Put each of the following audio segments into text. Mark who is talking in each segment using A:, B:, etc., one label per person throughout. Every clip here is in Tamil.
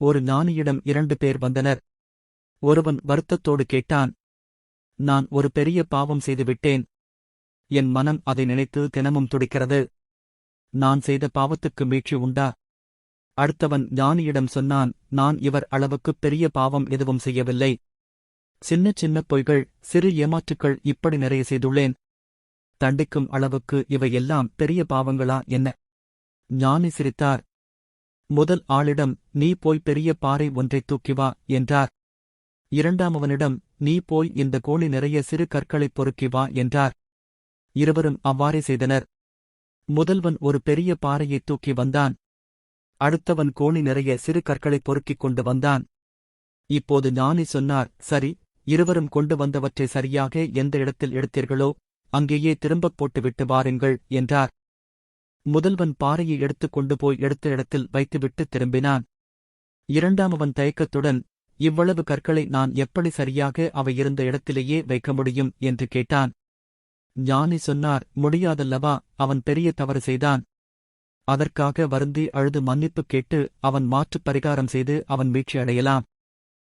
A: ஒரு ஞானியிடம் இரண்டு பேர் வந்தனர். ஒருவன் வருத்தத்தோடு கேட்டான் நான் ஒரு பெரிய பாவம் செய்துவிட்டேன். என் மனம் அதை நினைத்து தினமும் துடிக்கிறது. நான் செய்த பாவத்துக்கு மீட்சி உண்டா? அடுத்தவன் ஞானியிடம் சொன்னான் நான் இவர் அளவுக்கு பெரிய பாவம் எதுவும் செய்யவில்லை. சின்ன சின்ன பொய்கள் சிறு ஏமாற்றுக்கள் இப்படி நிறைய செய்துள்ளேன். தண்டிக்கும் அளவுக்கு இவையெல்லாம் பெரிய பாவங்களா என்ன? ஞானி சிரித்தார் முதல் ஆளிடம் நீ போய் பெரிய பாறை ஒன்றை தூக்கி வா என்றார். இரண்டாமவனிடம் நீ போய் இந்த கோழி நிறைய சிறு கற்களைப் பொறுக்கி வா என்றார். இருவரும் அவ்வாறே செய்தனர். முதல்வன் ஒரு பெரிய பாறையைத் தூக்கி வந்தான். அடுத்தவன் கோணி நிறைய சிறு கற்களைப் பொறுக்கிக் கொண்டு வந்தான். இப்போது ஞானி சொன்னார் சரி இருவரும் கொண்டு வந்தவற்றை சரியாக எந்த இடத்தில் எடுத்தீர்களோ அங்கேயே திரும்பப் போட்டுவிட்டு வாருங்கள் என்றார். முதல்வன் பாறையை எடுத்துக் கொண்டு போய் எடுத்த இடத்தில் வைத்துவிட்டு திரும்பினான். இரண்டாமவன் தயக்கத்துடன் இவ்வளவு கற்களை நான் எப்படி சரியாக அவை இருந்த இடத்திலேயே வைக்க முடியும்? என்று கேட்டான். ஞானி சொன்னார் முடியாதல்லவா அவன் பெரிய தவறு செய்தான். அதற்காக வருந்தி அழுது மன்னிப்பு கேட்டு அவன் மாற்றுப் பரிகாரம் செய்து அவன் மீட்சி அடையலாம்.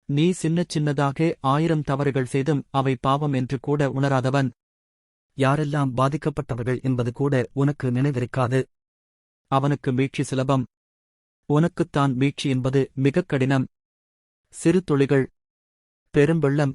A: நீ சின்னச் சின்னதாக ஆயிரம் தவறுகள் செய்தும் அவை பாவம் என்று கூட உணராதவன். யாரெல்லாம் பாதிக்கப்பட்டவர்கள் என்பது கூட உனக்கு நினைவிருக்காது. அவனுக்கு மீட்சி சுலபம். உனக்குத்தான் மீட்சி என்பது மிகக் கடினம். சிறு துளிகள். பெரும்பெள்ளம்.